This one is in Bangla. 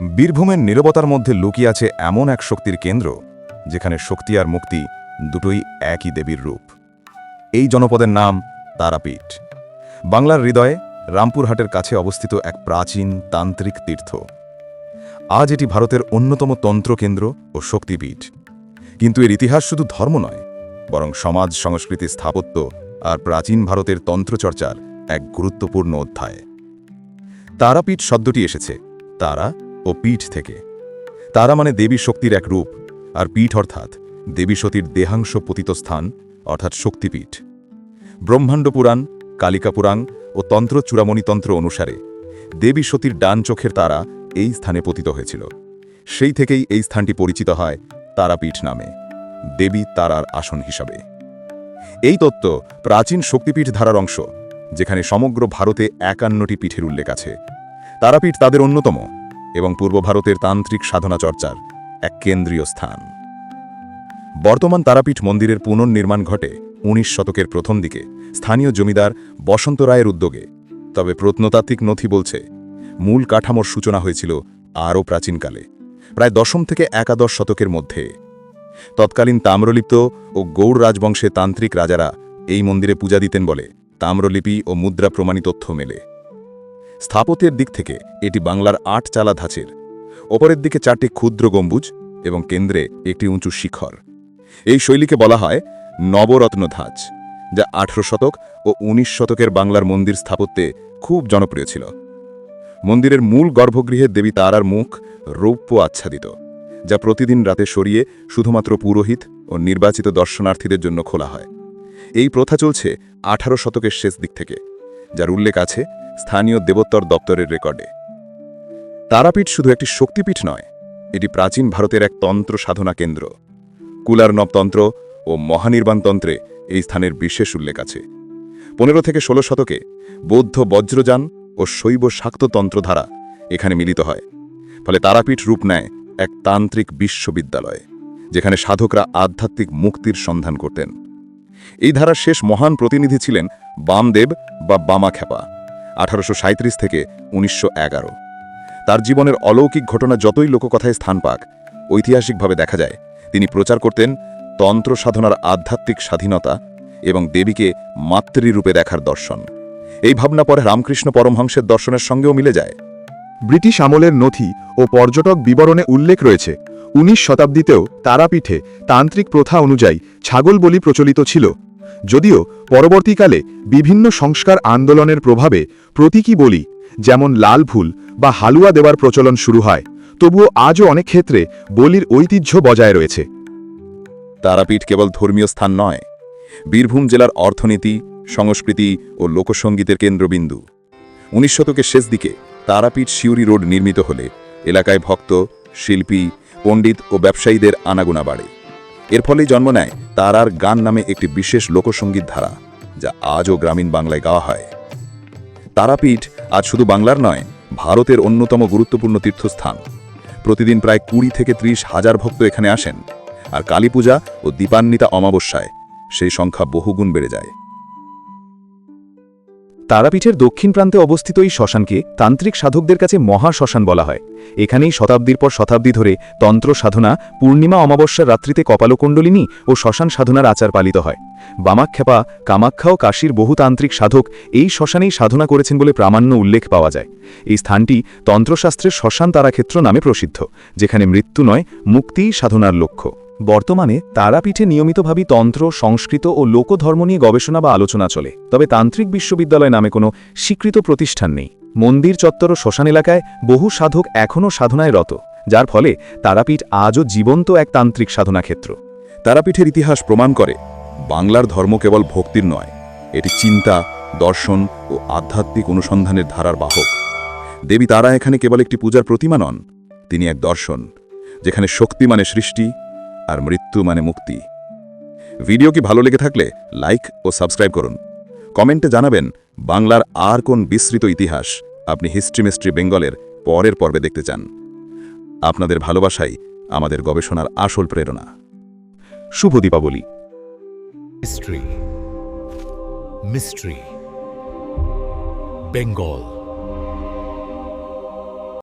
বীরভূমের নীরবতার মধ্যে লুকিয়ে আছে এমন এক শক্তির কেন্দ্র, যেখানে শক্তি আর মুক্তি দুটোই একই দেবীর রূপ। এই জনপদের নাম তারাপীঠ। বাংলার হৃদয়ে রামপুরহাটের কাছে অবস্থিত এক প্রাচীন তান্ত্রিক তীর্থ। আজ এটি ভারতের অন্যতম তন্ত্রকেন্দ্র ও শক্তিপীঠ। কিন্তু এর ইতিহাস শুধু ধর্ম নয়, বরং সমাজ, সংস্কৃতি, স্থাপত্য আর প্রাচীন ভারতের তন্ত্রচর্চার এক গুরুত্বপূর্ণ অধ্যায়। তারাপীঠ শব্দটি এসেছে, তারা ও পীঠ থেকে। তারা মানে দেবী শক্তির এক রূপ, আর পীঠ অর্থাৎ দেবী সতীর দেহাংশ পতিত স্থান, অর্থাৎ শক্তিপীঠ। ব্রহ্মাণ্ড পুরাণ, কালিকা পুরাণ ও তন্ত্র চূড়ামণি তন্ত্র অনুসারে দেবী সতীর ডান চোখের তারা এই স্থানে পতিত হয়েছিল। সেই থেকেই এই স্থানটি পরিচিত হয় তারাপীঠ নামে, দেবী তারার আসন হিসাবে। এই তত্ত্ব প্রাচীন শক্তিপীঠ ধারার অংশ, যেখানে সমগ্র ভারতে একান্নটি পীঠের উল্লেখ আছে। তারাপীঠ তাদের অন্যতম। এবং পূর্ব ভারতের তান্ত্রিক সাধনা চর্চার এক কেন্দ্রীয় স্থান। বর্তমান তারাপীঠ মন্দিরের পুনর্নির্মাণ ঘটে উনিশ শতকের প্রথম দিকে। স্থানীয় জমিদার বসন্ত রায়ের উদ্যোগে। তবে প্রত্নতাত্ত্বিক নথি বলছে, মূল কাঠামোর সূচনা হয়েছিল আরও প্রাচীনকালে, প্রায় দশম থেকে একাদশ শতকের মধ্যে। তৎকালীন তাম্রলিপ্ত ও গৌড় রাজবংশে তান্ত্রিক রাজারা এই মন্দিরে পূজা দিতেন বলে তাম্রলিপি ও মুদ্রা প্রমাণী তথ্য মেলে। স্থাপত্যের দিক থেকে এটি বাংলার আট চালা ধাঁচের। ওপরের দিকে চারটি ক্ষুদ্র গম্বুজ এবং কেন্দ্রে একটি উঁচু শিখর। এই শৈলীকে বলা হয় নবরত্ন ধাঁচ, যা আঠেরো শতক ও ১৯ শতকের বাংলার মন্দির স্থাপত্যে খুব জনপ্রিয় ছিল। মন্দিরের মূল গর্ভগৃহে দেবী তারার মুখ রৌপ্য আচ্ছাদিত, যা প্রতিদিন রাতে সরিয়ে শুধুমাত্র পুরোহিত ও নির্বাচিত দর্শনার্থীদের জন্য খোলা হয়। এই প্রথা চলছে আঠারো শতকের শেষ দিক থেকে, যার উল্লেখ আছে স্থানীয় দেবোত্তর দপ্তরের রেকর্ডে। তারাপীঠ শুধু একটি শক্তিপীঠ নয়, এটি প্রাচীন ভারতের এক তন্ত্র সাধনা কেন্দ্র। কুলারনবতন্ত্র ও মহানির্বাণতন্ত্রে এই স্থানের বিশেষ উল্লেখ আছে। পনেরো থেকে ষোলো শতকে বৌদ্ধ বজ্রযান ও শৈব শাক্ততন্ত্র ধারা এখানে মিলিত হয়, ফলে তারাপীঠ রূপ নেয় এক তান্ত্রিক বিশ্ববিদ্যালয়, যেখানে সাধকরা আধ্যাত্মিক মুক্তির সন্ধান করতেন। এই ধারার শেষ মহান প্রতিনিধি ছিলেন বামদেব বা বামাখ্যাপা। আঠারোশো থেকে উনিশশো এগারো। তার জীবনের অলৌকিক ঘটনা যতই লোককথায় স্থান পাক, ঐতিহাসিকভাবে দেখা যায়, তিনি প্রচার করতেন তন্ত্র সাধনার আধ্যাত্মিক স্বাধীনতা এবং দেবীকে মাতৃরূপে দেখার দর্শন। এই ভাবনা পরে রামকৃষ্ণ পরমহংসের দর্শনের সঙ্গেও মিলে যায়। ব্রিটিশ আমলের নথি ও পর্যটক বিবরণে উল্লেখ রয়েছে, উনিশ শতাব্দীতেও তারাপীঠে তান্ত্রিক প্রথা অনুযায়ী ছাগল বলি প্রচলিত ছিল। যদিও পরবর্তীকালে বিভিন্ন সংস্কার আন্দোলনের প্রভাবে প্রতীকী বলি যেমন লাল ফুল বা হালুয়া দেওয়ার প্রচলন শুরু হয়, তবুও আজও অনেক ক্ষেত্রে বলির ঐতিহ্য বজায় রয়েছে। তারাপীঠ কেবল ধর্মীয় স্থান নয়, বীরভূম জেলার অর্থনীতি, সংস্কৃতি ও লোকসঙ্গীতের কেন্দ্রবিন্দু। উনিশ শতকের শেষ দিকে তারাপীঠ শিউরি রোড নির্মিত হলে এলাকায় ভক্ত, শিল্পী, পণ্ডিত ও ব্যবসায়ীদের আনাগোনা বাড়ে। এর ফলেই জন্ম নেয় তারার গান নামে একটি বিশেষ লোকসঙ্গীত ধারা, যা আজও গ্রামীণ বাংলায় গাওয়া হয়। তারাপীঠ আজ শুধু বাংলার নয়, ভারতের অন্যতম গুরুত্বপূর্ণ তীর্থস্থান। প্রতিদিন প্রায় কুড়ি থেকে ত্রিশ হাজার ভক্ত এখানে আসেন, আর কালীপূজা ও দীপান্বিতা অমাবস্যায় সেই সংখ্যা বহুগুণ বেড়ে যায়। তারাপীঠের দক্ষিণ প্রান্তে অবস্থিত এই শ্মশানকে তান্ত্রিক সাধকদের কাছে মহা শ্মশান বলা হয়। এখানেই শতাব্দীর পর শতাব্দী ধরে তন্ত্র সাধনা, পূর্ণিমা অমাবস্যার রাত্রিতে কপালকুণ্ডলিনী ও শ্মশান সাধনার আচার পালিত হয়। বামাক্ষেপা কামাখ্যা ও কাশীর বহু তান্ত্রিক সাধক এই শ্মশানেই সাধনা করেছেন বলে প্রামাণ্য উল্লেখ পাওয়া যায়। এই স্থানটি তন্ত্রশাস্ত্রের শ্মশান তারাক্ষেত্র নামে প্রসিদ্ধ, যেখানে মৃত্যু নয় মুক্তিই সাধনার লক্ষ্য। বর্তমানে তারাপীঠে নিয়মিতভাবে তন্ত্র, সংস্কৃত ও লোকধর্ম নিয়ে গবেষণা বা আলোচনা চলে। তবে তান্ত্রিক বিশ্ববিদ্যালয় নামে কোনো স্বীকৃত প্রতিষ্ঠান নেই। মন্দির চত্বর ও শ্মশান এলাকায় বহু সাধক এখনও সাধনায় রত, যার ফলে তারাপীঠ আজও জীবন্ত এক তান্ত্রিক সাধনা ক্ষেত্র তারাপীঠের ইতিহাস প্রমাণ করে, বাংলার ধর্ম কেবল ভক্তির নয়, এটি চিন্তা, দর্শন ও আধ্যাত্মিক অনুসন্ধানের ধারার বাহক। দেবী তারা এখানে কেবল একটি পূজার প্রতিমা নন, তিনি এক দর্শন, যেখানে শক্তি মানে সৃষ্টি আর মৃত্যু মানে মুক্তি ভিডিও কি ভালো লেগে থাকলে লাইক ও সাবস্ক্রাইব করুন কমেন্টে জানাবেন, বাংলার আর কোন বিস্তৃত ইতিহাস আপনি হিস্ট্রি মিস্ট্রি বেঙ্গলের পরের পর্বে দেখতে চান আপনাদের ভালোবাসাই আমাদের গবেষণার আসল প্রেরণা শুভ দীপাবলি History. Mystery Bengal.